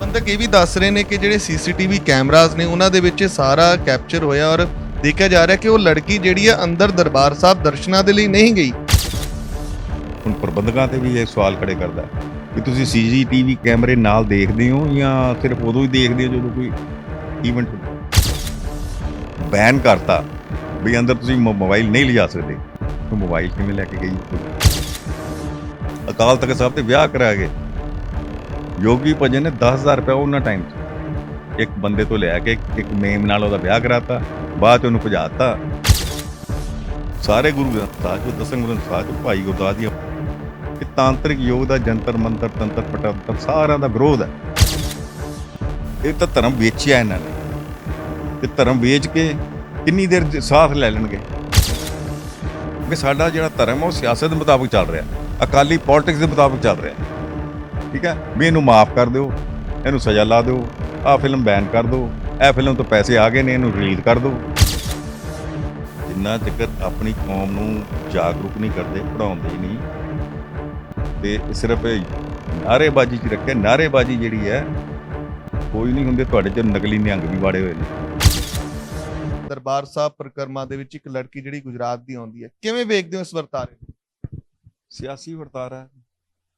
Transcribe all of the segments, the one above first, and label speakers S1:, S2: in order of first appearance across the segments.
S1: ਬੰਦਕ ਇਹ ਵੀ ਦੱਸ ਰਹੇ ਨੇ ਕਿ ਜਿਹੜੇ ਸੀਸੀਟੀਵੀ ਕੈਮਰਾਜ਼ ਨੇ, ਉਹਨਾਂ ਦੇ ਵਿੱਚ ਇਹ ਸਾਰਾ ਕੈਪਚਰ ਹੋਇਆ ਔਰ ਦੇਖਿਆ ਜਾ ਰਿਹਾ ਕਿ ਉਹ ਲੜਕੀ ਜਿਹੜੀ ਆ ਅੰਦਰ ਦਰਬਾਰ ਸਾਹਿਬ ਦਰਸ਼ਨਾਂ ਦੇ ਲਈ ਨਹੀਂ ਗਈ।
S2: ਹੁਣ ਪ੍ਰਬੰਧਕਾਂ ਤੇ ਵੀ ਇਹ ਸਵਾਲ ਖੜੇ ਕਰਦਾ ਹੈ ਕਿ ਤੁਸੀਂ ਸੀਸੀਟੀਵੀ ਕੈਮਰੇ ਨਾਲ ਦੇਖਦੇ ਹੋ ਜਾਂ ਸਿਰਫ ਉਦੋਂ ਹੀ ਦੇਖਦੇ ਹੋ ਜਦੋਂ ਕੋਈ ਇਵੈਂਟ ਹੁੰਦਾ ਬੈਨ ਕਰਤਾ ਵੀ ਅੰਦਰ ਤੁਸੀਂ ਮੋ- ਮੋਬਾਈਲ ਨਹੀਂ ਲਿਜਾ ਸਕਦੇ। ਤਾਂ ਮੋਬਾਈਲ ਕਿਵੇਂ ਲੈ ਕੇ ਗਈ? ਅਕਾਲ ਤਖਤ ਸਾਹਿਬ ਤੇ ਵਿਆਹ ਕਰਾ ਗਏ ਯੋਗੀ ਭਜਨ ਨੇ 10000 ਰੁਪਏ ਉਹਨਾਂ ਟਾਈਮ 'ਚ। ਇੱਕ ਬੰਦੇ ਤੋਂ ਲਿਆ ਕੇ, ਇੱਕ ਮੇਮ ਨਾਲ ਉਹਦਾ ਵਿਆਹ ਕਰਾਤਾ, ਬਾਅਦ 'ਚ ਉਹਨੂੰ ਭਜਾਤਾ। ਸਾਰੇ ਗੁਰੂ ਗ੍ਰੰਥ ਸਾਹਿਬ ਜੋ ਦਸਮ ਗੁਰੂ ਗ੍ਰੰਥ ਸਾਹਿਬ ਭਾਈ ਗੁਰਦਾਸ ਜੀ ਕਿ ਤਾਂਤਰਿਕ ਯੋਗ ਦਾ ਜੰਤਰ, ਮੰਤਰ, ਤੰਤਰ, ਪਟੰਤਰ ਸਾਰਿਆਂ ਦਾ ਵਿਰੋਧ ਹੈ। ਇਹ ਤਾਂ ਧਰਮ ਵੇਚਿਆ ਇਹਨਾਂ ਨੇ। ਤੇ ਧਰਮ ਵੇਚ ਕੇ ਕਿੰਨੀ ਦੇਰ ਸਾਥ ਲੈ ਲੈਣਗੇ? ਕਿ ਸਾਡਾ ਜਿਹੜਾ ਧਰਮ ਹੈ, ਉਹ ਸਿਆਸਤ ਦੇ ਮੁਤਾਬਕ ਚੱਲ ਰਿਹਾ ਅਕਾਲੀ ਪੋਲਿਟਿਕਸ ਦੇ ਮੁਤਾਬਕ ਚੱਲ ਰਿਹਾ ਠੀਕ ਹੈ? ਵੀ ਇਹਨੂੰ ਮਾਫ ਕਰ ਦਿਓ ਇਹਨੂੰ ਸਜ਼ਾ ਲਾ ਦਿਓ ਆਹ ਫਿਲਮ ਬੈਨ ਕਰ ਦਿਓ ਇਹ ਫਿਲਮ ਤੋਂ ਪੈਸੇ ਆ ਗਏ ਨੇ ਇਹਨੂੰ ਰਿਲੀਜ਼ ਕਰ ਦਿਓ। ਜਿੰਨਾ ਚਿਰ ਆਪਣੀ ਕੌਮ ਨੂੰ ਜਾਗਰੂਕ ਨਹੀਂ ਕਰਦੇ ਪੜਾਉਂਦੇ ਨਹੀਂ ਤੇ ਸਿਰਫ ਇਹ ਨਾਅਰੇਬਾਜ਼ੀ ਚ ਰੱਖਿਆ ਨਾਅਰੇਬਾਜ਼ੀ ਜਿਹੜੀ ਹੈ ਕੋਈ ਨਹੀਂ ਹੁੰਦੇ ਤੁਹਾਡੇ ਚ ਨਕਲੀ ਨਿਹੰਗ ਵੀ ਵਾੜੇ ਹੋਏ ਨੇ।
S1: ਦਰਬਾਰ ਸਾਹਿਬ ਪ੍ਰਕਰਮਾ ਦੇ ਵਿੱਚ ਇੱਕ ਲੜਕੀ ਜਿਹੜੀ ਗੁਜਰਾਤ ਦੀ ਆਉਂਦੀ ਹੈ ਕਿਵੇਂ ਵੇਖਦੇ ਹੋ ਇਸ ਵਰਤਾਰੇ ਨੂੰ?
S2: ਸਿਆਸੀ ਵਰਤਾਰਾ ਹੈ।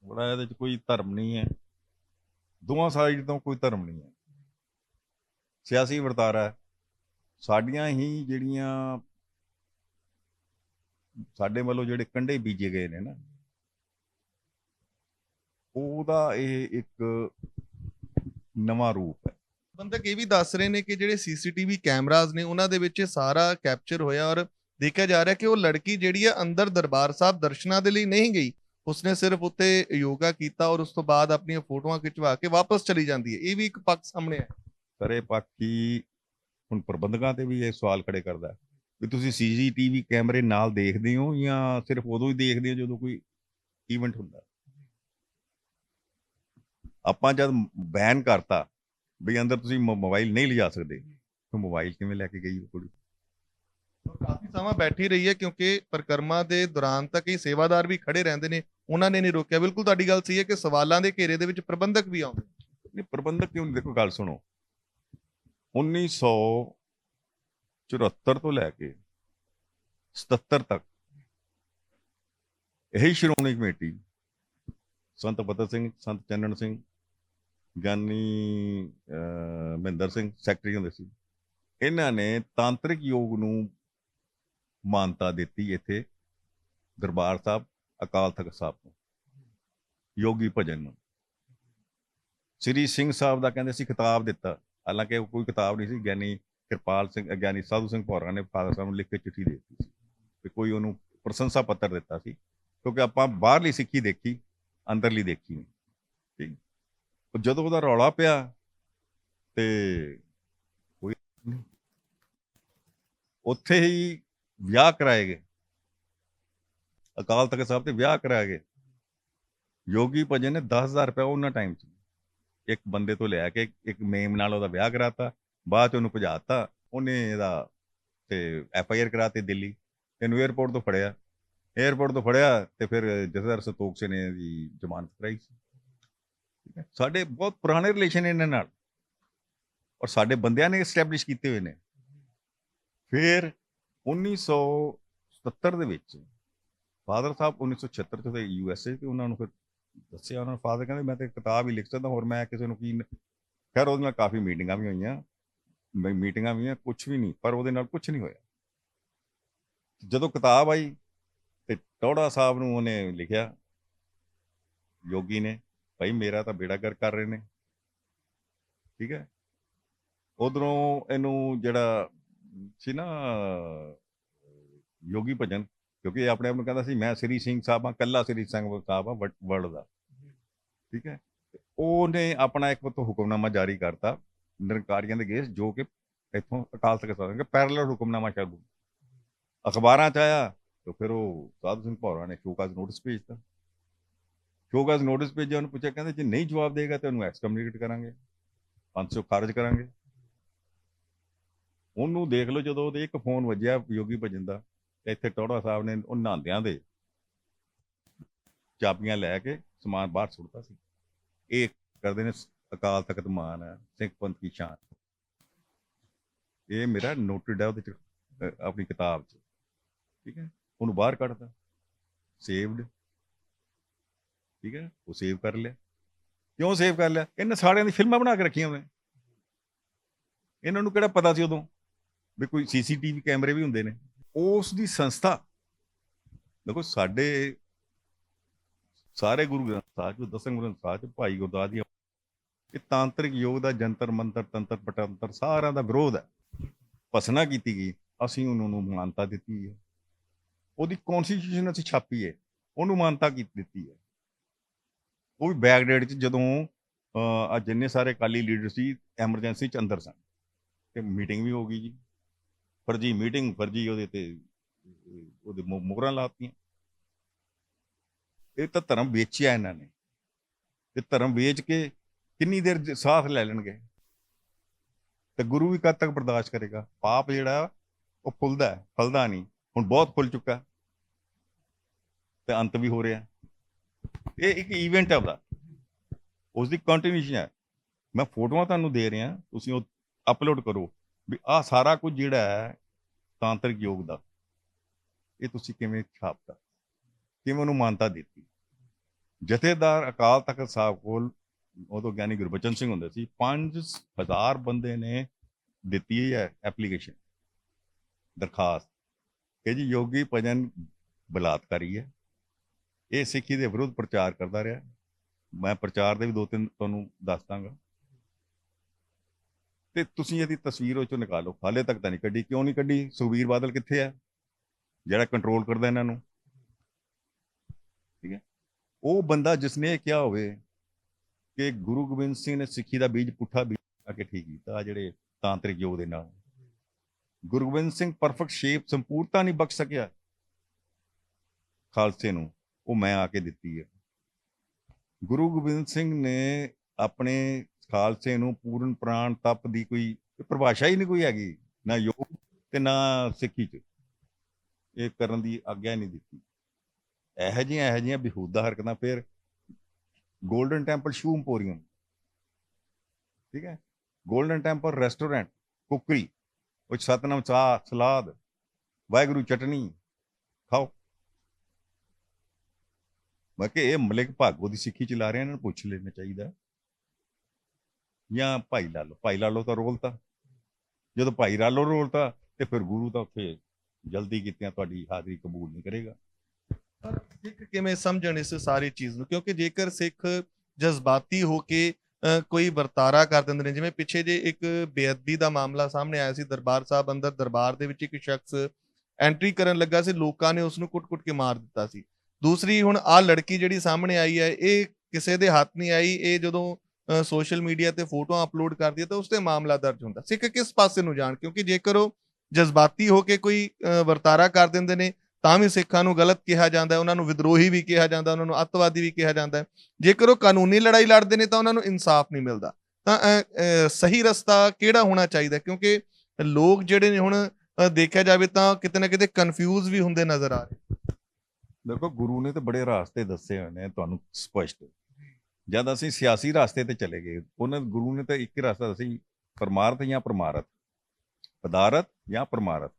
S2: ਬੜਾ ਇਹਦੇ ਚ ਕੋਈ ਧਰਮ ਨਹੀਂ ਹੈ। ਦੋਵਾਂ ਸਾਈਡ ਤੋਂ ਕੋਈ ਧਰਮ ਨਹੀਂ ਹੈ। ਸਿਆਸੀ ਵਰਤਾਰਾ ਸਾਡੀਆਂ ਹੀ ਜਿਹੜੀਆਂ ਸਾਡੇ ਵੱਲੋਂ ਜਿਹੜੇ ਕੰਡੇ ਬੀਜੇ ਗਏ ਨੇ ਨਾ, ਉਹਦਾ ਇਹ ਇੱਕ ਨਵਾਂ ਰੂਪ ਹੈ।
S1: ਬੰਦਕ ਇਹ ਵੀ ਦੱਸ ਰਹੇ ਨੇ ਕਿ ਜਿਹੜੇ ਸੀਸੀਟੀਵੀ ਕੈਮਰਾਜ਼ ਨੇ, ਉਹਨਾਂ ਦੇ ਵਿੱਚ ਇਹ ਸਾਰਾ ਕੈਪਚਰ ਹੋਇਆ ਔਰ ਦੇਖਿਆ ਜਾ ਰਿਹਾ ਕਿ ਉਹ ਲੜਕੀ ਜਿਹੜੀ ਹੈ ਅੰਦਰ ਦਰਬਾਰ ਸਾਹਿਬ ਦਰਸ਼ਨਾਂ ਦੇ ਲਈ ਨਹੀਂ ਗਈ। ਉਸਨੇ ਸਿਰਫ ਉੱਤੇ ਯੋਗਾ ਕੀਤਾ ਔਰ ਉਸ ਤੋਂ ਬਾਅਦ ਆਪਣੀਆਂ ਫੋਟੋਆਂ ਖਿਚਵਾ ਕੇ ਵਾਪਸ ਚਲੀ ਜਾਂਦੀ ਹੈ। ਇਹ ਵੀ ਇੱਕ ਪੱਖ ਸਾਹਮਣੇ ਹੈ
S2: ਕਰੇ ਬਾਕੀ ਹੁਣ ਪ੍ਰਬੰਧਕਾਂ ਤੇ ਵੀ ਇਹ ਸਵਾਲ ਖੜੇ ਕਰਦਾ ਹੈ ਵੀ ਤੁਸੀਂ ਸੀਸੀਟੀਵੀ ਕੈਮਰੇ ਨਾਲ ਦੇਖਦੇ ਹੋ ਜਾਂ ਸਿਰਫ ਉਦੋਂ ਹੀ ਦੇਖਦੇ ਹੋ ਜਦੋਂ ਕੋਈ ਇਵੈਂਟ ਹੁੰਦਾ? ਆਪਾਂ ਜਦ ਬੈਨ ਕਰਤਾ ਵੀ ਅੰਦਰ ਤੁਸੀਂ ਮੋਬਾਈਲ ਨਹੀਂ ਲਿਜਾ ਸਕਦੇ ਤਾਂ ਮੋਬਾਈਲ ਕਿਵੇਂ ਲੈ ਕੇ ਗਈ ਉਹ ਕੁੜੀ?
S1: ਕਾਫੀ ਸਮਾਂ ਬੈਠੀ ਰਹੀ ਹੈ ਕਿਉਂਕਿ ਪ੍ਰਕਰਮਾ ਦੇ ਦੌਰਾਨ ਤੱਕ ਇਹ ਸੇਵਾਦਾਰ ਵੀ ਖੜੇ ਰਹਿੰਦੇ ਨੇ। ਉਹਨਾਂ ਨੇ ਨਹੀਂ ਰੋਕਿਆ। ਬਿਲਕੁਲ ਤੁਹਾਡੀ ਗੱਲ ਸਹੀ ਹੈ ਕਿ ਸਵਾਲਾਂ ਦੇ ਘੇਰੇ ਦੇ ਵਿੱਚ ਪ੍ਰਬੰਧਕ ਵੀ ਆਉਂਦੇ
S2: ਨਹੀਂ, ਪ੍ਰਬੰਧਕ ਕਿਉਂ ਨਹੀਂ? ਦੇਖੋ, ਗੱਲ ਸੁਣੋ। 1974 ਤੋਂ ਲੈ ਕੇ 77 ਤੱਕ ਇਹੀ ਸ਼੍ਰੋਮਣੀ ਕਮੇਟੀ, ਸੰਤ ਬਤਰ ਸਿੰਘ, ਸੰਤ ਚੰਨਣ ਸਿੰਘ, ਗਿਆਨੀ ਮਹਿੰਦਰ ਸਿੰਘ, ਸੈਕਟਰੀ ਹੁੰਦੇ ਸੀ। ਇਹਨਾਂ ਨੇ ਤਾਂਤਰਿਕ ਯੋਗ ਨੂੰ ਮਾਨਤਾ ਦਿੱਤੀ ਇੱਥੇ, ਦਰਬਾਰ ਸਾਹਿਬ। ਅਕਾਲ ਤਖਤ ਸਾਹਿਬ ਨੂੰ, ਯੋਗੀ ਭਜਨ ਨੂੰ। ਸ੍ਰੀ ਸਿੰਘ ਸਾਹਿਬ ਦਾ ਕਹਿੰਦੇ ਸੀ ਕਿਤਾਬ ਦਿੱਤਾ। ਹਾਲਾਂਕਿ ਉਹ ਕੋਈ ਕਿਤਾਬ ਨਹੀਂ ਸੀ, ਗਿਆਨੀ ਕਿਰਪਾਲ ਸਿੰਘ, ਗਿਆਨੀ ਸਾਧੂ ਸਿੰਘ ਭੌਰਾ ਨੇ ਫਾਦਰ ਸਾਹਿਬ ਨੂੰ ਲਿਖ ਕੇ ਚਿੱਠੀ ਦੇ ਦਿੱਤੀ ਸੀ ਤੇ ਕੋਈ ਉਹਨੂੰ ਪ੍ਰਸ਼ੰਸਾ ਪੱਤਰ ਦਿੱਤਾ ਸੀ, ਕਿਉਂਕਿ ਆਪਾਂ ਬਾਹਰਲੀ ਸਿੱਖੀ ਦੇਖੀ, ਅੰਦਰਲੀ ਦੇਖੀ ਨਹੀਂ। ਠੀਕ। ਉਹ ਜਦੋਂ ਉਹਦਾ ਰੌਲਾ ਪਿਆ ਤੇ ਕੋਈ ਉੱਥੇ ਹੀ ਵਿਆਹ ਕਰਾਏ ਗਏ। ਅਕਾਲ ਤਖਤ ਸਾਹਿਬ ਤੇ ਵਿਆਹ ਕਰਾ ਗਏ ਯੋਗੀ ਭਜਨ ਨੇ 10000 ਰੁਪਏ ਉਹਨਾਂ ਟਾਈਮ 'ਚ ਇੱਕ ਬੰਦੇ ਤੋਂ ਲੈ ਕੇ, ਇੱਕ ਮੇਮ ਨਾਲ ਉਹਦਾ ਵਿਆਹ ਕਰਾਤਾ, ਬਾਅਦ 'ਚ ਉਹਨੂੰ ਭਜਾਤਾ, ਉਹਨੇ ਇਹਦਾ ਤੇ ਐਫ ਆਈ ਆਰ ਕਰਾਤੀ ਦਿੱਲੀ ਤੈਨੂੰ 에어ਪੋਰਟ ਤੋਂ ਫੜਿਆ। 에어ਪੋਰਟ ਤੋਂ ਫੜਿਆ ਤੇ ਫਿਰ ਜਥੇਦਾਰ ਸਤੋਕ ਸਿੰਘ ਨੇ ਦੀ ਜ਼ਮਾਨਤ ਕਰਾਈ ਸੀ। ਠੀਕ ਹੈ, ਸਾਡੇ ਬਹੁਤ ਪੁਰਾਣੇ ਰਿਲੇਸ਼ਨ ਇਹਨਾਂ ਨਾਲ ਔਰ ਸਾਡੇ ਬੰਦਿਆਂ ਨੇ ਐਸਟੈਬਲਿਸ਼ ਕੀਤੇ ਹੋਏ ਨੇ। ਫਿਰ 1977 ਦੇ ਵਿੱਚ ਫਾਦਰ ਸਾਹਿਬ 1976 ਚ ਯੂ ਐਸ ਏ ਤੇ ਉਹਨਾਂ ਨੂੰ ਫਿਰ ਦੱਸਿਆ, ਉਹਨਾਂ ਫਾਦਰ ਕਹਿੰਦੇ, ਮੈਂ ਤੇ ਕਿਤਾਬ ਹੀ ਲਿਖ ਸਕਦਾ, ਹੋਰ ਮੈਂ ਕਿਸੇ ਨੂੰ ਕੀ ਖੈਰ ਉਹਦੇ ਨਾਲ ਕਾਫੀ ਮੀਟਿੰਗਾਂ ਵੀ ਹੋਈਆਂ ਮੀਟਿੰਗਾਂ ਵੀ ਹੋਈਆਂ ਕੁਝ ਵੀ ਨਹੀਂ, ਪਰ ਉਹਦੇ ਨਾਲ ਕੁਝ ਨਹੀਂ ਹੋਇਆ। ਜਦੋਂ ਕਿਤਾਬ ਆਈ ਤੇ ਟੌੜਾ ਸਾਹਿਬ ਨੂੰ ਉਹਨੇ ਲਿਖਿਆ, ਯੋਗੀ ਨੇ, ਭਾਈ ਮੇਰਾ ਤਾਂ ਬੇੜਾ ਗਰ ਕਰ ਰਹੇ ਨੇ। ਠੀਕ ਹੈ? ਉਧਰੋਂ ਇਹਨੂੰ ਜਿਹੜਾ ਸੀ ਨਾ ਯੋਗੀ ਭਜਨ ਕਿਉਂਕਿ ਇਹ ਆਪਣੇ ਆਪ ਨੂੰ ਕਹਿੰਦਾ ਸੀ ਮੈਂ ਸ੍ਰੀ ਸਿੰਘ ਸਾਹਿਬ ਹਾਂ ਕੱਲਾ ਸ੍ਰੀ ਸਿੰਘ ਸਾਹਿਬ ਹਾਂ ਵਰਲਡ ਦਾ। ਠੀਕ ਹੈ? ਉਹਨੇ ਆਪਣਾ ਇੱਕ ਤੋਂ ਹੁਕਮਨਾਮਾ ਜਾਰੀ ਕਰਤਾ ਨਿਰੰਕਾਰੀਆਂ ਦੇ ਅਗੇਂਸਟ ਜੋ ਕਿ ਇੱਥੋਂ ਅਕਾਲ ਤਖਤ ਸਾਹਿਬ ਦਾ ਪੈਰਲਲ ਹੁਕਮਨਾਮਾ ਸ਼ਾਗੂ ਅਖਬਾਰਾਂ ਚ ਆਇਆ ਤੇ ਫਿਰ ਉਹ ਸਾਧੂ ਸਿੰਘ ਭੌਰਾ ਨੇ ਸ਼ੋਕਾਜ਼ ਨੋਟਿਸ ਭੇਜਤਾ ਸ਼ੋਕਾਜ਼ ਨੋਟਿਸ ਭੇਜਿਆ ਉਹਨੂੰ ਪੁੱਛਿਆ ਕਹਿੰਦੇ ਜੇ ਨਹੀਂ ਜਵਾਬ ਦੇਗਾ ਤੇ ਉਹਨੂੰ ਐਕਸਕਮਿਊਨੀਕੇਟ ਕਰਾਂਗੇ। ਪੰਜ ਸੌ ਖਾਰਜ ਕਰਾਂਗੇ। ਉਹਨੂੰ ਦੇਖ ਲਓ ਜਦੋਂ ਉਹਦੇ ਇੱਕ ਫੋਨ ਵੱਜਿਆ ਯੋਗੀ ਭਜਨ ਦਾ। ਇੱਥੇ ਟੋੜਾ ਸਾਹਿਬ ਨੇ ਉਹ ਨਹਾਉਂਦਿਆਂ ਦੇ ਚਾਬੀਆਂ ਲੈ ਕੇ ਸਮਾਨ ਬਾਹਰ ਸੁੱਟਦਾ ਸੀ। ਇਹ ਕਰਦੇ ਨੇ ਅਕਾਲ ਤਖਤ ਮਾਨ ਹੈ ਸਿੱਖ ਪੰਥ ਕੀ ਸ਼ਾਨ। ਇਹ ਮੇਰਾ ਨੋਟਡ ਹੈ ਉਹਦੇ ਚ ਆਪਣੀ ਕਿਤਾਬ 'ਚ। ਠੀਕ ਹੈ? ਉਹਨੂੰ ਬਾਹਰ ਕੱਢਦਾ ਸੇਵਡ। ਠੀਕ ਹੈ? ਉਹ ਸੇਵ ਕਰ ਲਿਆ। ਕਿਉਂ ਸੇਵ ਕਰ ਲਿਆ? ਇਹਨਾਂ ਸਾਰਿਆਂ ਦੀ ਫਿਲਮਾਂ ਬਣਾ ਕੇ ਰੱਖੀਆਂ ਉਹਨੇ। ਇਹਨਾਂ ਨੂੰ ਕਿਹੜਾ ਪਤਾ ਸੀ ਉਦੋਂ? ਵੀ ਕੋਈ ਸੀਸੀਟੀਵੀ ਕੈਮਰੇ ਵੀ ਹੁੰਦੇ ਨੇ। ਉਸ ਦੀ ਸੰਸਥਾ। ਦੇਖੋ ਸਾਡੇ ਸਾਰੇ ਗੁਰੂ ਗ੍ਰੰਥ ਸਾਹਿਬ ਜੋ ਦਸਮ ਗ੍ਰੰਥ ਸਾਹਿਬ ਚ, ਭਾਈ ਗੁਰਦਾਸ ਦੀ ਇਹ ਤਾਂਤਰਿਕ ਯੋਗ ਦਾ ਜੰਤਰ, ਮੰਤਰ, ਤੰਤਰ, ਪਟੰਤਰ ਸਾਰਿਆਂ ਦਾ ਵਿਰੋਧ ਹੈ। ਪਸਨਾ ਕੀਤੀ ਗਈ। ਅਸੀਂ ਉਹਨਾਂ ਨੂੰ ਮਾਨਤਾ ਦਿੱਤੀ ਹੈ। ਉਹਦੀ ਕਨਸਟੀਟਿਊਸ਼ਨ ਅਸੀਂ ਛਾਪੀ ਹੈ। ਉਹਨੂੰ ਮਾਨਤਾ ਕੀਤੀ ਦਿੱਤੀ ਹੈ? ਉਹ ਵੀ ਬੈਕਡੇਟ ਚ ਜਦੋਂ ਆ ਜਿੰਨੇ ਸਾਰੇ ਕਾਲੀ ਲੀਡਰ ਸੀ ਐਮਰਜੈਂਸੀ ਚ ਅੰਦਰ ਸਨ। ਤੇ ਮੀਟਿੰਗ ਵੀ ਹੋ ਗਈ ਜੀ। ਫਰਜੀ ਮੀਟਿੰਗ, ਫਰਜੀ ਉਹਦੇ ਤੇ, ਉਹਦੇ ਮੋ- ਲਾਤੀਆਂ। ਇਹ ਤਾਂ ਧਰਮ ਵੇਚਿਆ ਇਹਨਾਂ ਨੇ। ਤੇ ਧਰਮ ਵੇਚ ਕੇ ਕਿੰਨੀ ਦੇਰ ਸਾਥ ਲੈ ਲੈਣਗੇ? ਤੇ ਗੁਰੂ ਵੀ ਕਦ ਤੱਕ ਬਰਦਾਸ਼ਤ ਕਰੇਗਾ? ਪਾਪ ਜਿਹੜਾ, ਉਹ ਫੁੱਲਦਾ ਹੈ, ਫਲਦਾ ਨਹੀਂ। ਹੁਣ ਬਹੁਤ ਫੁੱਲ ਚੁੱਕਾ। ਤੇ ਅੰਤ ਵੀ ਹੋ ਰਿਹਾ। ਇਹ ਇੱਕ ਇਵੈਂਟ ਹੈ ਉਹਦਾ। ਉਸ ਦੀ ਕੰਟੀਨਿਊਸ਼ਨ ਹੈ। ਮੈਂ ਫੋਟੋਆਂ ਤੁਹਾਨੂੰ ਦੇ ਰਿਹਾ। ਤੁਸੀਂ ਉਹ ਅਪਲੋਡ ਕਰੋ। ਵੀ ਆਹ ਸਾਰਾ ਕੁਝ ਜਿਹੜਾ ਹੈ ਤਾਂਤਰਿਕ ਯੋਗ ਦਾ, ਇਹ ਤੁਸੀਂ ਕਿਵੇਂ ਛਾਪਤਾ ਕਿਵੇਂ ਉਹਨੂੰ ਮਾਨਤਾ ਦਿੱਤੀ? ਜਥੇਦਾਰ ਅਕਾਲ ਤਖਤ ਸਾਹਿਬ ਕੋਲ ਉਦੋਂ ਗਿਆਨੀ ਗੁਰਬਚਨ ਸਿੰਘ ਹੁੰਦੇ ਸੀ 5000 ਬੰਦੇ ਨੇ ਦਿੱਤੀ ਹੈ ਐਪਲੀਕੇਸ਼ਨ ਦਰਖਾਸਤ ਕਿ ਜੀ ਯੋਗੀ ਭਜਨ ਬਲਾਤਕਾਰੀ ਹੈ, ਇਹ ਸਿੱਖੀ ਦੇ ਵਿਰੁੱਧ ਪ੍ਰਚਾਰ ਕਰਦਾ ਰਿਹਾ। ਮੈਂ ਪ੍ਰਚਾਰ ਦੇ ਵੀ ਦੋ ਤਿੰਨ ਤੁਹਾਨੂੰ ਦੱਸ ਦਾਂਗਾ। ਤੇ ਤੁਸੀਂ ਇਹਦੀ ਤਸਵੀਰ ਉਹ ਚੋਂ ਨਿਕਾਲੋ। ਹਾਲੇ ਤੱਕ ਤਾਂ ਨਹੀਂ ਕੱਢੀ। ਕਿਉਂ ਨਹੀਂ ਕੱਢੀ? ਸੁਖਬੀਰ ਬਾਦਲ ਕਿੱਥੇ ਆ? ਜਿਹੜਾ ਕੰਟਰੋਲ ਕਰਦਾ ਇਹਨਾਂ ਨੂੰ। ਠੀਕ ਹੈ? ਉਹ ਬੰਦਾ ਜਿਸਨੇ ਇਹ ਕਿਹਾ ਹੋਵੇ ਕਿ ਗੁਰੂ ਗੋਬਿੰਦ ਸਿੰਘ ਨੇ ਸਿੱਖੀ ਦਾ ਬੀਜ ਪੁੱਠਾ ਬੀਜ ਆ ਕੇ ਠੀਕ ਕੀਤਾ ਜਿਹੜੇ ਤਾਂਤਰਿਕ ਯੋਗ ਦੇ ਨਾਲ। ਗੁਰੂ ਗੋਬਿੰਦ ਸਿੰਘ ਪਰਫੈਕਟ ਸ਼ੇਪ ਸੰਪੂਰਤਾ ਨਹੀਂ ਬਖਸ਼ ਸਕਿਆ। ਖਾਲਸੇ ਨੂੰ ਉਹ ਮੈਂ ਆ ਕੇ ਦਿੱਤੀ ਹੈ। ਗੁਰੂ ਗੋਬਿੰਦ ਸਿੰਘ ਨੇ ਆਪਣੇ ਖਾਲਸੇ ਨੂੰ ਪੂਰਨ ਪ੍ਰਾਣ ਤਪ ਦੀ ਕੋਈ ਪਰਿਭਾਸ਼ਾ ਹੀ ਨਹੀਂ ਕੋਈ ਹੈਗੀ, ਨਾ ਯੋਗ ਤੇ ਨਾ ਸਿੱਖੀ ਚ। ਇਹ ਕਰਨ ਦੀ ਆਗਿਆ ਨਹੀਂ ਦਿੱਤੀ। ਇਹੋ ਜਿਹੀਆਂ ਇਹੋ ਜਿਹੀਆਂ ਬਿਹੂਦਾ ਹਰਕਤਾਂ ਫਿਰ ਗੋਲਡਨ ਟੈਂਪਲ ਸ਼ੂ ਇੰਪੋਰੀਅਮ ਠੀਕ ਹੈ? ਗੋਲਡਨ ਟੈਂਪਲ ਰੈਸਟੋਰੈਂਟ ਕੁਕਰੀ ਉਹ ਸਤਨਾਮ ਚਾਹ ਸਲਾਦ, ਵਾਹਿਗੁਰੂ ਚਟਨੀ ਖਾਓ। ਮੈਂ ਕਿ ਇਹ ਮਲਿਕ ਭਾਗੋ ਦੀ ਸਿੱਖੀ ਚਲਾ ਰਹੇ, ਇਹਨਾਂ ਨੂੰ ਪੁੱਛ ਲੈਣਾ ਚਾਹੀਦਾ। ਜਾਂ ਭਾਈ ਲਾਲੋ ਭਾਈ ਲਾਲੋ ਤਾਂ ਰੋਲਤਾ। ਜਦੋਂ ਭਾਈ ਲਾਲੋ ਰੋਲਤਾ ਤੇ ਫਿਰ ਗੁਰੂ ਤਾਂ ਉੱਥੇ ਜਲਦੀ ਕੀਤਿਆਂ, ਤੁਹਾਡੀ ਹਾਜ਼ਰੀ ਕਬੂਲ ਨਹੀਂ ਕਰੇਗਾ।
S1: ਪਰ ਸਿੱਖ ਕਿਵੇਂ ਸਮਝਣ ਇਸ ਸਾਰੀ ਚੀਜ਼ ਨੂੰ? ਕਿਉਂਕਿ ਜੇਕਰ ਸਿੱਖ ਜਜ਼ਬਾਤੀ ਹੋ ਕੇ ਕੋਈ ਵਰਤਾਰਾ ਕਰ ਦਿੰਦੇ ਨੇ, ਜਿਵੇਂ ਪਿੱਛੇ ਜੇ ਇੱਕ ਬੇਅਦਬੀ ਦਾ ਮਾਮਲਾ ਸਾਹਮਣੇ ਆਇਆ ਸੀ, ਦਰਬਾਰ ਸਾਹਿਬ ਅੰਦਰ ਦਰਬਾਰ ਦੇ ਵਿੱਚ ਇੱਕ ਸ਼ਖਸ ਐਂਟਰੀ ਕਰਨ ਲੱਗਾ ਸੀ, ਲੋਕਾਂ ਨੇ ਉਸ ਨੂੰ ਕੁੱਟ-ਕੁੱਟ ਕੇ ਮਾਰ ਦਿੱਤਾ ਸੀ। ਦੂਸਰੀ ਹੁਣ ਆ ਲੜਕੀ ਜਿਹੜੀ ਸਾਹਮਣੇ ਆਈ ਹੈ, ਇਹ ਕਿਸੇ ਦੇ ਹੱਥ ਨਹੀਂ ਆਈ, ਇਹ ਜਦੋਂ ਸੋਸ਼ਲ ਮੀਡੀਆ ਤੇ ਫੋਟੋਆਂ ਅਪਲੋਡ ਕਰਦੀ ਹੈ ਤਾਂ ਉਸ ਤੇ ਮਾਮਲਾ ਦਰਜ ਹੁੰਦਾ। ਸਿੱਖ ਕਿਸ ਪਾਸੇ ਨੂੰ ਜਾਣ? ਕਿਉਂਕਿ ਜੇਕਰ ਉਹ ਜਜ਼ਬਾਤੀ ਹੋ ਕੇ ਕੋਈ ਵਰਤਾਰਾ ਕਰ ਦਿੰਦੇ ਨੇ, ਤਾਂ ਵੀ ਸਿੱਖਾਂ ਨੂੰ ਗਲਤ ਕਿਹਾ ਜਾਂਦਾ ਉਹਨਾਂ ਨੂੰ ਵਿਦਰੋਹੀ ਵੀ ਕਿਹਾ ਜਾਂਦਾ, ਉਹਨਾਂ ਨੂੰ ਅੱਤਵਾਦੀ ਵੀ ਕਿਹਾ ਜਾਂਦਾ ਜੇਕਰ ਉਹ ਕਾਨੂੰਨੀ ਲੜਾਈ ਲੜਦੇ ਨੇ ਤਾਂ ਉਹਨਾਂ ਨੂੰ ਇਨਸਾਫ ਨਹੀਂ ਮਿਲਦਾ। ਤਾਂ ਸਹੀ ਰਸਤਾ ਕਿਹੜਾ ਹੋਣਾ ਚਾਹੀਦਾ? ਕਿਉਂਕਿ ਲੋਕ ਜਿਹੜੇ ਨੇ ਹੁਣ ਦੇਖਿਆ ਜਾਵੇ ਤਾਂ ਕਿਤੇ ਨਾ ਕਿਤੇ ਕਨਫਿਊਜ਼ ਵੀ ਹੁੰਦੇ ਨਜ਼ਰ ਆ ਰਹੇ
S2: ਦੇਖੋ, ਗੁਰੂ ਨੇ ਤਾਂ ਬੜੇ ਰਾਸਤੇ ਦੱਸੇ ਹੋਏ ਨੇ, ਤੁਹਾਨੂੰ ਸਪਸ਼ਟ। ਜਦ ਅਸੀਂ ਸਿਆਸੀ ਰਾਸਤੇ ਤੇ ਚਲੇ ਗਏ, ਉਹਨਾਂ ਗੁਰੂ ਨੇ ਤਾਂ ਇੱਕ ਹੀ ਰਸਤਾ ਦੱਸੀ ਪਰਮਾਰਥ ਜਾਂ ਪਰਮਾਰਥ, ਪਦਾਰਥ ਜਾਂ ਪਰਮਾਰਥ।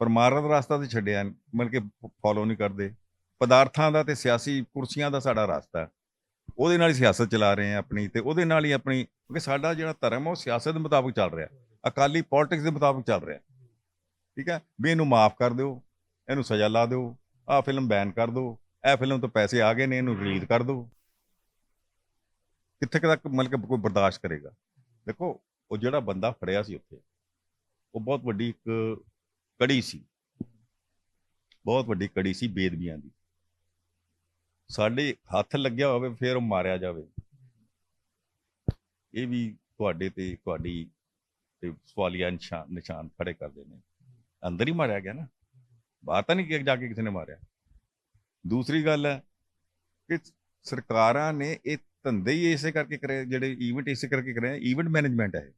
S2: ਪਰਮਾਰਥ ਰਸਤਾ ਤੇ ਛੱਡਿਆ, ਮਤਲਬ ਕਿ ਫੋਲੋ ਨਹੀਂ ਕਰਦੇ। ਪਦਾਰਥਾਂ ਦਾ ਤੇ ਸਿਆਸੀ, ਕੁਰਸੀਆਂ ਦਾ ਸਾਡਾ ਰਸਤਾ ਉਹਦੇ ਨਾਲ ਹੀ ਸਿਆਸਤ ਚਲਾ ਰਹੇ ਆ ਆਪਣੀ ਤੇ ਉਹਦੇ ਨਾਲ ਹੀ ਆਪਣੀ, ਕਿਉਂਕਿ ਸਾਡਾ ਜਿਹੜਾ ਧਰਮ ਆ ਉਹ ਸਿਆਸਤ ਦੇ ਮੁਤਾਬਕ ਚੱਲ ਰਿਹਾ। ਅਕਾਲੀ ਪੋਲਿਟਿਕਸ ਦੇ ਮੁਤਾਬਕ ਚੱਲ ਰਿਹਾ। ਠੀਕ ਹੈ? ਵੀ ਇਹਨੂੰ ਮਾਫ ਕਰ ਦਿਓ, ਇਹਨੂੰ ਸਜ਼ਾ ਲਾ ਦਿਓ, ਆਹ ਫਿਲਮ ਬੈਨ ਕਰ ਦਿਓ, ਇਹ ਫਿਲਮ ਤੋਂ ਪੈਸੇ ਆ ਗਏ ਨੇ, ਇਹਨੂੰ ਰਿਲੀਜ਼ ਕਰ ਦਿਓ। ਕਿੱਥੇ ਤੱਕ ਮਤਲਬ ਕਿ ਕੋਈ ਬਰਦਾਸ਼ਤ ਕਰੇਗਾ? ਦੇਖੋ, ਉਹ ਜਿਹੜਾ ਬੰਦਾ ਫੜਿਆ ਸੀ ਉੱਥੇ, ਉਹ ਬਹੁਤ ਵੱਡੀ ਇੱਕ ਕੜੀ ਸੀ। ਬਹੁਤ ਵੱਡੀ ਕੜੀ ਸੀ ਬੇਦਬੀਆਂ ਦੀ। ਸਾਡੇ ਹੱਥ ਲੱਗਿਆ ਹੋਵੇ, ਫਿਰ ਉਹ ਮਾਰਿਆ ਜਾਵੇ। ਇਹ ਵੀ ਤੁਹਾਡੇ ਤੇ, ਤੁਹਾਡੀ ਤੇ ਸਵਾਲੀਆ ਨਿਸ਼ਾਨ ਨਿਸ਼ਾਨ ਖੜੇ ਕਰਦੇ ਨੇ। ਅੰਦਰ ਹੀ ਮਾਰਿਆ ਗਿਆ ਨਾ। ਬਾਹਰ ਤਾਂ ਨਹੀਂ ਕਿ ਜਾ ਕੇ ਕਿਸੇ ਨੇ ਮਾਰਿਆ। ਦੂਸਰੀ ਗੱਲ ਹੈ ਕਿ ਸਰਕਾਰਾਂ ਨੇ ਇਹ ਧੰਦੇ ਹੀ ਇਸੇ ਕਰਕੇ ਕਰੇ ਜਿਹੜੇ ਈਵੈਂਟ ਇਸੇ ਕਰਕੇ ਕਰੇ ਈਵੈਂਟ ਮੈਨੇਜਮੈਂਟ ਹੈ।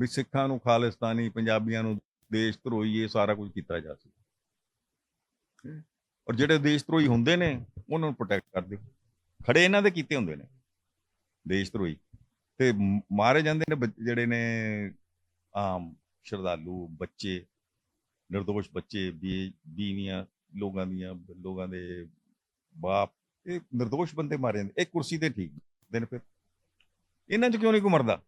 S2: ਵੀ ਸਿੱਖਾਂ ਨੂੰ ਖਾਲਿਸਤਾਨੀ ਪੰਜਾਬੀਆਂ ਨੂੰ ਦੇਸ਼ ਧਰੋਈ ਇਹ ਸਾਰਾ ਕੁਝ ਕੀਤਾ ਜਾ ਸਕਦਾ ਔਰ ਜਿਹੜੇ ਦੇਸ਼ ਧਰੋਈ ਹੁੰਦੇ ਨੇ ਉਹਨਾਂ ਨੂੰ ਪ੍ਰੋਟੈਕਟ ਕਰ ਦਿਓ। ਖੜੇ ਇਹਨਾਂ ਦੇ ਕੀਤੇ ਹੁੰਦੇ ਨੇ ਦੇਸ਼ ਧਰੋਹੀ ਤੇ ਮਾਰੇ ਜਾਂਦੇ ਨੇ ਜਿਹੜੇ ਨੇ ਆਮ ਸ਼ਰਧਾਲੂ ਬੱਚੇ ਨਿਰਦੋਸ਼ ਬੱਚੇ ਵੀ ਬੀਵੀਆਂ ਲੋਕਾਂ ਦੀਆਂ ਲੋਕਾਂ ਦੇ ਬਾਪ ਇਹ ਨਿਰਦੋਸ਼ ਬੰਦੇ ਮਾਰੇ ਜਾਂਦੇ, ਇਹ ਕੁਰਸੀ ਤੇ ਠੀਕ ਦਿਨ ਫਿਰ। ਇਹਨਾਂ 'ਚ ਕਿਉਂ ਨਹੀਂ ਕੋਈ ਮਰਦਾ?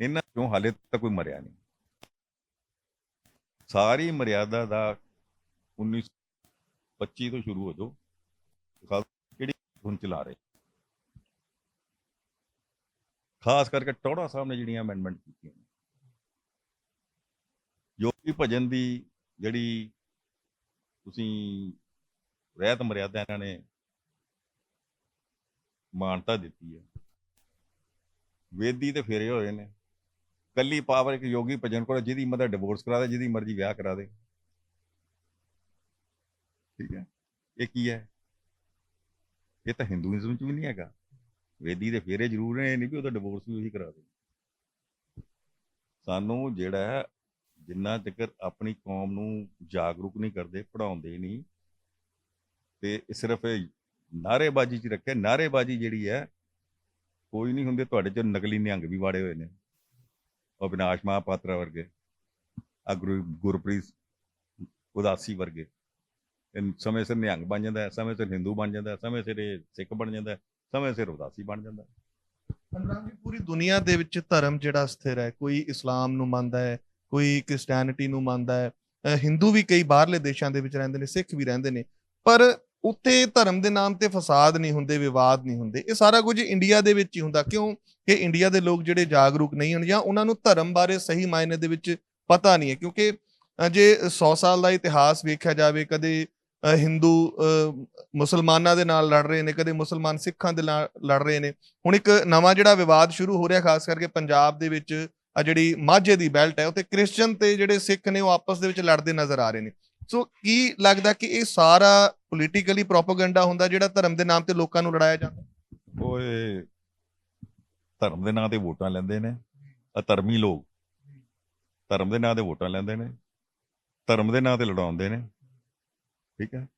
S2: ਇਹਨਾਂ 'ਚ ਕਿਉਂ ਹਾਲੇ ਤੱਕ ਕੋਈ ਮਰਿਆ ਨਹੀਂ। ਸਾਰੀ ਮਰਿਆਦਾ ਦਾ 1925 ਤੋਂ ਸ਼ੁਰੂ ਹੋ ਜਾਓ ਕਿਹੜੀ ਹੁਣ ਚਲਾ ਰਹੇ। ਖਾਸ ਕਰਕੇ ਟੌੜਾ ਸਾਹਿਬ ਨੇ ਜਿਹੜੀਆਂ ਅਮੈਂਡਮੈਂਟ ਕੀਤੀਆਂ ਯੋਗੀ ਭਜਨ ਦੀ ਜਿਹੜੀ ਤੁਸੀਂ ਰਹਿਤ ਮਰਿਆਦਾ ਇਹਨਾਂ ਨੇ ਮਾਨਤਾ ਦਿੱਤੀ ਹੈ। ਵੇਦੀ ਤੇ ਫੇਰੇ ਹੋਏ ਨੇ। ਕੱਲੀ ਪਾਵਰ ਇੱਕ ਯੋਗੀ ਭਜਨ ਕੋਲ ਜਿਹਦੀ ਮਦਰ ਡਿਵੋਰਸ ਕਰਾ ਦੇ, ਜਿਹਦੀ ਮਰਜ਼ੀ ਵਿਆਹ ਕਰਾ ਦੇ। ਠੀਕ ਹੈ। ਇਹ ਕੀ ਹੈ? ਇਹ ਤਾਂ ਹਿੰਦੂਇਜ਼ਮ ਚ ਵੀ ਨਹੀਂ ਹੈਗਾ। ਵੇਦੀ ਦੇ ਫੇਰੇ ਜ਼ਰੂਰ ਨੇ, ਇਹ ਨਹੀਂ ਵੀ ਉਹਦਾ ਡਿਵੋਰਸ ਵੀ ਉਹੀ ਕਰਾ ਦੇ। ਸਾਨੂੰ ਜਿਹੜਾ ਜਿੰਨਾ ਚਿਰ ਆਪਣੀ ਕੌਮ ਨੂੰ ਜਾਗਰੂਕ ਨਹੀਂ ਕਰਦੇ ਪੜਾਉਂਦੇ ਨਹੀਂ ਤੇ ਇਹ ਸਿਰਫ ਇਹ ਨਾਅਰੇਬਾਜ਼ੀ ਚ ਰੱਖਿਆ। ਨਾਅਰੇਬਾਜ਼ੀ ਜਿਹੜੀ ਹੈ, ਕੋਈ ਨਹੀਂ ਹੁੰਦੇ ਤੁਹਾਡੇ ਚ ਨਕਲੀ ਨਿਹੰਗ ਵੀ ਵਾੜੇ ਹੋਏ ਨੇ। ਅਵਿਨਾਸ਼ ਮਹਾਪਾਤਰਾ ਵਰਗੇ ਆ ਗੁਰਪ੍ਰੀਤ ਉਦਾਸੀ ਵਰਗੇ। ਸਮੇਂ ਸਿਰ ਨਿਹੰਗ ਬਣ ਜਾਂਦਾ ਸਮੇਂ ਸਿਰ ਹਿੰਦੂ ਬਣ ਜਾਂਦਾ ਸਮੇਂ ਸਿਰ ਇਹ ਸਿੱਖ ਬਣ ਜਾਂਦਾ ਸਮੇਂ ਸਿਰ ਉਦਾਸੀ ਬਣ ਜਾਂਦਾ
S1: ਅਨੁਰਾਗ ਜੀ, ਪੂਰੀ ਦੁਨੀਆ ਦੇ ਵਿੱਚ ਧਰਮ ਜਿਹੜਾ ਸਥਿਰ ਹੈ, ਕੋਈ ਇਸਲਾਮ ਨੂੰ ਮੰਨਦਾ ਹੈ, ਕੋਈ ਕ੍ਰਿਸਚੀਅਨਿਟੀ ਨੂੰ ਮੰਨਦਾ ਹੈ ਹਿੰਦੂ ਵੀ ਕਈ ਬਾਹਰਲੇ ਦੇਸ਼ਾਂ ਦੇ ਵਿੱਚ ਰਹਿੰਦੇ ਨੇ, ਸਿੱਖ ਵੀ ਰਹਿੰਦੇ ਨੇ, ਪਰ ਉੱਥੇ ਧਰਮ ਦੇ ਨਾਮ ਤੇ ਫਸਾਦ ਨਹੀਂ ਹੁੰਦੇ, ਵਿਵਾਦ ਨਹੀਂ ਹੁੰਦੇ, ਇਹ ਸਾਰਾ ਕੁਝ ਇੰਡੀਆ ਦੇ ਵਿੱਚ ਹੀ ਹੁੰਦਾ। ਕਿਉਂ? ਕਿ ਇੰਡੀਆ ਦੇ ਲੋਕ ਜਿਹੜੇ ਜਾਗਰੂਕ ਨਹੀਂ ਹਨ ਜਾਂ ਉਹਨਾਂ ਨੂੰ ਧਰਮ ਬਾਰੇ ਸਹੀ ਮਾਇਨੇ ਦੇ ਵਿੱਚ ਪਤਾ ਨਹੀਂ ਹੈ। ਕਿਉਂਕਿ ਜੇ 100 ਸਾਲ ਦਾ ਇਤਿਹਾਸ ਵੇਖਿਆ ਜਾਵੇ, ਕਦੇ ਹਿੰਦੂ ਮੁਸਲਮਾਨਾਂ ਦੇ ਨਾਲ ਲੜ ਰਹੇ ਨੇ, ਕਦੇ ਮੁਸਲਮਾਨ ਸਿੱਖਾਂ ਦੇ ਨਾਲ ਲੜ ਰਹੇ ਨੇ। ਹੁਣ ਇੱਕ ਨਵਾਂ ਜਿਹੜਾ ਵਿਵਾਦ ਸ਼ੁਰੂ ਹੋ ਰਿਹਾ, ਖਾਸ ਕਰਕੇ ਪੰਜਾਬ ਦੇ ਵਿੱਚ, ਆ ਜਿਹੜੀ ਮਾਝੇ ਦੀ ਬੈਲਟ ਹੈ, ਉੱਥੇ ਕ੍ਰਿਸਚੀਅਨ ਤੇ ਜਿਹੜੇ ਸਿੱਖ ਨੇ, ਉਹ ਆਪਸ ਦੇ ਵਿੱਚ ਲੜਦੇ ਨਜ਼ਰ ਆ ਰਹੇ ਨੇ। ਸੋ, ਕੀ ਲੱਗਦਾ ਕਿ ਇਹ ਸਾਰਾ ਪੋਲੀਟੀਕਲੀ ਪ੍ਰੋਪਾਗੈਂਡਾ ਹੁੰਦਾ ਜਿਹੜਾ ਧਰਮ ਦੇ ਨਾਮ ਤੇ ਲੋਕਾਂ ਨੂੰ ਲੜਾਇਆ ਜਾਂਦਾ।
S2: ਉਹ ਇਹ ਧਰਮ ਦੇ ਨਾਂ ਤੇ ਵੋਟਾਂ ਲੈਂਦੇ ਨੇ, ਅਧਰਮੀ ਲੋਕ ਧਰਮ ਦੇ ਨਾਂ ਤੇ ਵੋਟਾਂ ਲੈਂਦੇ ਨੇ, ਧਰਮ ਦੇ ਨਾਂ ਤੇ ਲੜਾਉਂਦੇ ਨੇ, ਠੀਕ ਹੈ?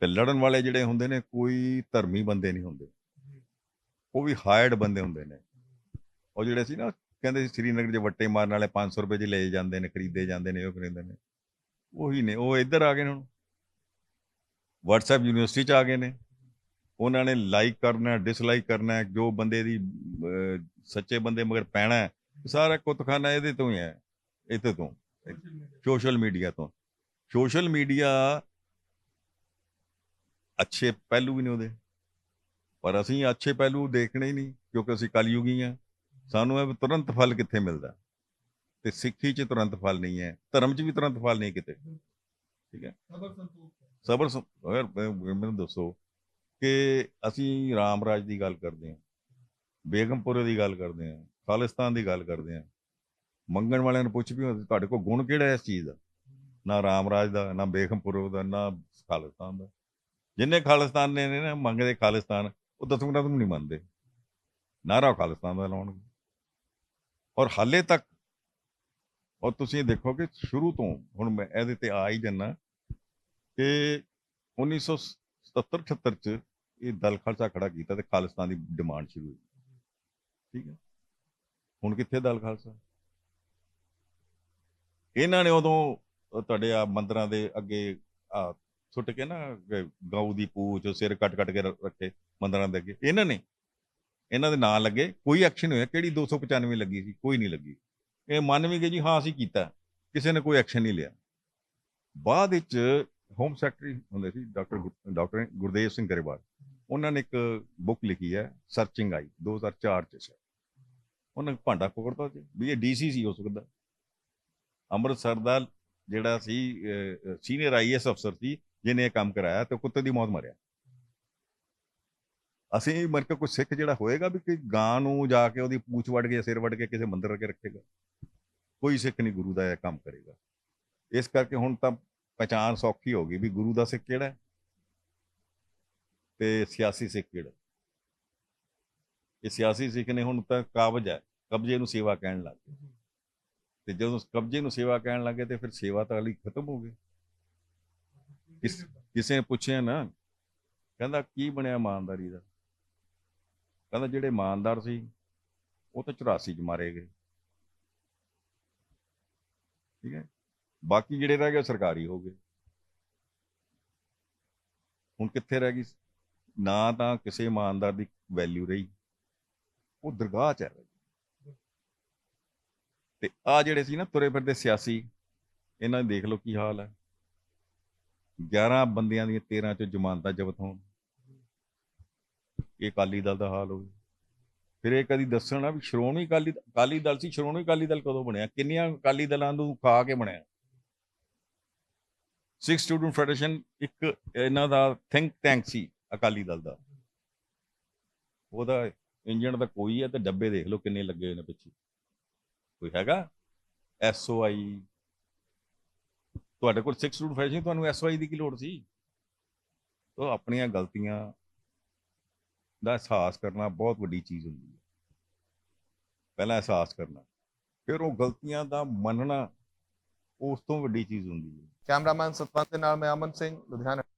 S2: ਤੇ ਲੜਨ ਵਾਲੇ ਜਿਹੜੇ ਹੁੰਦੇ ਨੇ, ਕੋਈ ਧਰਮੀ ਬੰਦੇ ਨਹੀਂ ਹੁੰਦੇ। ਉਹ ਵੀ ਹਾਇਰਡ ਬੰਦੇ ਹੁੰਦੇ ਨੇ। ਉਹ ਜਿਹੜੇ ਸੀ ਨਾ, ਕਹਿੰਦੇ ਸ੍ਰੀਨਗਰ 'ਚ ਵੱਟੇ ਮਾਰਨ ਵਾਲੇ 500 ਰੁਪਏ 'ਚ ਲਏ ਜਾਂਦੇ ਨੇ, ਖਰੀਦੇ ਜਾਂਦੇ ਨੇ, ਉਹ ਖਰੀਦਦੇ ਨੇ। ਉਹੀ ਨੇ, ਉਹ ਇੱਧਰ ਆ ਗਏ ਨੇ ਹੁਣ। WhatsApp ਯੂਨੀਵਰਸਿਟੀ 'ਚ ਆ ਗਏ ਨੇ। ਉਹਨਾਂ ਨੇ ਲਾਈਕ ਕਰਨਾ ਡਿਸਲਾਈਕ ਕਰਨਾ, ਜੋ ਬੰਦੇ ਦੀ ਸੱਚੇ ਬੰਦੇ ਮਗਰ ਪੈਣਾ ਸਾਰਾ ਕੁੱਤਖਾਨਾ ਇਹਦੇ ਤੋਂ ਹੀ ਹੈ, ਇੱਥੇ ਤੋਂ ਸੋਸ਼ਲ ਮੀਡੀਆ ਤੋਂ। ਸੋਸ਼ਲ ਮੀਡੀਆ ਅੱਛੇ ਪਹਿਲੂ ਵੀ ਨੇ ਉਹਦੇ। ਪਰ ਅਸੀਂ ਅੱਛੇ ਪਹਿਲੂ ਦੇਖਣੇ ਹੀ ਨਹੀਂ, ਕਿਉਂਕਿ ਅਸੀਂ ਕਲਯੁਗੀ ਹਾਂ। ਸਾਨੂੰ ਇਹ ਵੀ ਤੁਰੰਤ ਫਲ ਕਿੱਥੇ ਮਿਲਦਾ? ਤੇ ਸਿੱਖੀ 'ਚ ਤੁਰੰਤ ਫਲ ਨਹੀਂ ਹੈ, ਧਰਮ 'ਚ ਵੀ ਤੁਰੰਤ ਫਲ ਨਹੀਂ ਕਿਤੇ। ਠੀਕ ਹੈ? ਸਬਰ ਅਗਰ ਮੈਨੂੰ ਦੱਸੋ ਕਿ ਅਸੀਂ ਰਾਮ ਰਾਜ ਦੀ ਗੱਲ ਕਰਦੇ ਹਾਂ ਬੇਗਮਪੁਰੇ ਦੀ ਗੱਲ ਕਰਦੇ ਹਾਂ ਖਾਲਿਸਤਾਨ ਦੀ ਗੱਲ ਕਰਦੇ ਹਾਂ ਮੰਗਣ ਵਾਲਿਆਂ ਨੂੰ ਪੁੱਛ ਵੀ ਤੁਹਾਡੇ ਕੋਲ ਗੁਣ ਕਿਹੜਾ ਹੈ ਇਸ ਚੀਜ਼ ਦਾ? ਨਾ ਰਾਮ ਰਾਜ ਦਾ ਨਾ ਬੇਗਮਪੁਰੇ ਦਾ ਨਾ ਖਾਲਿਸਤਾਨ ਦਾ। ਜਿੰਨੇ ਖਾਲਿਸਤਾਨ ਨੇ ਨੇ ਨਾ ਮੰਗਦੇ ਖਾਲਿਸਤਾਨ ਉਹ ਦਸਮ ਗ੍ਰੰਥ ਨੂੰ ਨਹੀਂ ਮੰਨਦੇ। ਨਾਰਾ ਖਾਲਿਸਤਾਨ ਦਾ ਲਾਉਣਗੇ। ਔਰ ਹਾਲੇ ਤੱਕ ਔਰ ਤੁਸੀਂ ਦੇਖੋ ਕਿ ਸ਼ੁਰੂ ਤੋਂ ਹੁਣ ਮੈਂ ਇਹਦੇ ਤੇ ਆ ਹੀ ਜੰਨਾ ਕਿ 1977 78 ਚ ਇਹ ਦਲ ਖਾਲਸਾ ਖੜਾ ਕੀਤਾ ਤੇ ਖਾਲਿਸਤਾਨ ਦੀ ਡਿਮਾਂਡ ਸ਼ੁਰੂ ਹੋਈ। ਠੀਕ ਹੈ? ਹੁਣ ਕਿੱਥੇ ਦਲ ਖਾਲਸਾ? ਇਹਨਾਂ ਨੇ ਉਦੋਂ ਤੁਹਾਡੇ ਆ ਮੰਦਰਾਂ ਦੇ ਅੱਗੇ ਆ ਸੁੱਟ ਕੇ ਨਾ ਗ- ਗਊ ਦੀ ਪੂਛ, ਸਿਰ ਕੱਟ ਕੱਟ ਕੇ ਰੱਖੇ ਮੰਦਰਾਂ ਦੇ ਅੱਗੇ। ਇਹਨਾਂ ਨੇ, ਇਹਨਾਂ ਦੇ ਨਾਂ ਲੱਗੇ, ਕੋਈ ਐਕਸ਼ਨ ਹੋਇਆ। ਕਿਹੜੀ 295 ਲੱਗੀ ਸੀ? ਕੋਈ ਨਹੀਂ ਲੱਗੀ। ਇਹ ਮੰਨ ਵੀ ਗਏ ਜੀ, ਹਾਂ ਅਸੀਂ ਕੀਤਾ। ਕਿਸੇ ਨੇ ਕੋਈ ਐਕਸ਼ਨ ਨਹੀਂ ਲਿਆ। ਬਾਅਦ ਵਿੱਚ ਹੋਮ ਸੈਕਟਰੀ ਹੁੰਦੇ ਸੀ ਡਾਕਟਰ ਗੁਰ- ਡਾਕਟਰ ਗੁਰਦੇਵ ਸਿੰਘ ਗਰੇਵਾਲ। ਉਹਨਾਂ ਨੇ ਇੱਕ ਬੁੱਕ ਲਿਖੀ ਹੈ ਸਰਚਿੰਗ ਆਈ 2004 ਚ ਸ਼ਾਇਦ। ਉਹਨਾਂ ਭਾਂਡਾ ਕੋੜਤਾ ਸੀ, ਵੀ ਇਹ ਡੀਸੀ ਸੀ ਹੋ ਸਕਦਾ। ਅੰਮ੍ਰਿਤਸਰ ਦਾ ਜਿਹੜਾ ਸੀ ਸੀਨੀਅਰ ਆਈਐਸ ਅਫਸਰ ਸੀ, ਜਿਹਨੇ ਇਹ ਕੰਮ ਕਰਾਇਆ ਤੇ ਕੁੱਤੇ ਦੀ ਮੌਤ ਮਰਿਆ। ਅਸੀਂ ਮਰ ਕੇ ਕੋਈ ਸਿੱਖ ਜਿਹੜਾ ਹੋਏਗਾ ਵੀ ਕਿ ਗਾਂ ਨੂੰ ਜਾ ਕੇ ਉਹਦੀ ਪੂਛ ਵੱਢ ਕੇ, ਸਿਰ ਵੱਢ ਕੇ ਕਿਸੇ ਮੰਦਰ ਅੱਗੇ ਰੱਖੇਗਾ। ਕੋਈ ਸਿੱਖ ਨਹੀਂ ਗੁਰੂ ਦਾ ਇਹ ਕੰਮ ਕਰੇਗਾ। ਇਸ ਕਰਕੇ ਹੁਣ ਤਾਂ ਪਛਾਣ ਸੌਖੀ ਹੋ ਗਈ ਵੀ ਗੁਰੂ ਦਾ ਸਿੱਖ ਕਿਹੜਾ ਹੈ ਤੇ ਸਿਆਸੀ ਸਿੱਖ ਕਿਹੜਾ ਇਹ ਸਿਆਸੀ ਸਿੱਖ ਨੇ ਹੁਣ ਤਾਂ ਕਾਬਜ ਹੈ ਕਬਜ਼ੇ ਨੂੰ ਸੇਵਾ ਕਹਿਣ ਲੱਗ ਗਏ। ਤੇ ਜਦੋਂ ਕਬਜ਼ੇ ਨੂੰ ਸੇਵਾ ਕਹਿਣ ਲੱਗੇ ਤੇ ਫਿਰ ਸੇਵਾ ਤਾਂ ਲਈ ਖਤਮ ਹੋ ਗਈ। ਕਿਸ ਕਿਸੇ ਨੇ ਪੁੱਛਿਆ ਨਾ ਕਹਿੰਦਾ ਕੀ ਬਣਿਆ ਇਮਾਨਦਾਰੀ ਦਾ? ਕਹਿੰਦਾ ਜਿਹੜੇ ਇਮਾਨਦਾਰ ਸੀ ਉਹ ਤਾਂ 84 ਚ ਮਾਰੇ ਗਏ। ਠੀਕ ਹੈ? ਬਾਕੀ ਜਿਹੜੇ ਰਹਿ ਗਏ ਸਰਕਾਰੀ ਹੋ ਗਏ। ਹੁਣ ਕਿੱਥੇ ਰਹਿ ਗਈ ਨਾ ਤਾਂ ਕਿਸੇ ਇਮਾਨਦਾਰ ਦੀ ਵੈਲਿਊ ਰਹੀ। ਉਹ ਦਰਗਾਹ ਚ ਹੈ ਤੇ ਆ ਜਿਹੜੇ ਸੀ ਨਾ ਤੁਰੇ ਫਿਰਦੇ ਸਿਆਸੀ, ਇਹਨਾਂ ਦੇ ਦੇਖ ਲਓ ਕੀ ਹਾਲ ਹੈ। 11 ਬੰਦਿਆਂ ਦੀਆਂ 13 ਚੋਂ ਜ਼ਮਾਨਤਾਂ ਜ਼ਬਤ ਹੋਣ। ਇਹ ਅਕਾਲੀ ਦਲ ਦਾ ਹਾਲ ਹੋਵੇ ਫਿਰ ਇਹ ਕਦੀ ਦੱਸਣਾ ਵੀ ਸ਼੍ਰੋਮਣੀ ਅਕਾਲੀ ਅਕਾਲੀ ਦਲ ਸੀ, ਸ਼੍ਰੋਮਣੀ ਅਕਾਲੀ ਦਲ ਕਦੋਂ ਬਣਿਆ? ਕਿੰਨੀਆਂ ਅਕਾਲੀ ਦਲਾਂ ਨੂੰ ਖਾ ਕੇ ਬਣਿਆ? ਸਿੱਖ ਸਟੂਡੈਂਟ ਫੈਡਰੇਸ਼ਨ ਇੱਕ ਇਹਨਾਂ ਦਾ ਥਿੰਕ ਟੈਂਕ ਸੀ, ਅਕਾਲੀ ਦਲ ਦਾ। ਉਹਦਾ ਇੰਜਣ ਦਾ ਕੋਈ ਹੈ ਤੇ ਡੱਬੇ ਦੇਖ ਲਓ ਕਿੰਨੇ ਲੱਗੇ ਹੋਏ ਨੇ ਪਿੱਛੇ। ਕੋਈ ਹੈਗਾ? ਐਸਓਆਈ ਤੁਹਾਡੇ ਕੋਲ ਸਿੱਖ ਸਟੂਡੈਂਟ ਫੈਡਰੇਸ਼ਨ ਤੁਹਾਨੂੰ ਐਸਓਆਈ ਦੀ ਕੀ ਲੋੜ ਸੀ? ਉਹ ਆਪਣੀਆਂ ਗਲਤੀਆਂ ਦਾ ਅਹਿਸਾਸ ਕਰਨਾ ਬਹੁਤ ਵੱਡੀ ਚੀਜ਼ ਹੁੰਦੀ ਹੈ। ਪਹਿਲਾਂ ਅਹਿਸਾਸ ਕਰਨਾ, ਫਿਰ ਉਹ ਗਲਤੀਆਂ ਦਾ ਮੰਨਣਾ ਉਸ ਤੋਂ ਵੱਡੀ ਚੀਜ਼ ਹੁੰਦੀ ਹੈ।
S1: ਕੈਮਰਾਮੈਨ ਸਤਵੰਤ ਦੇ ਨਾਲ ਮੈਂ ਅਮਨ ਸਿੰਘ ਲੁਧਿਆਣਾ।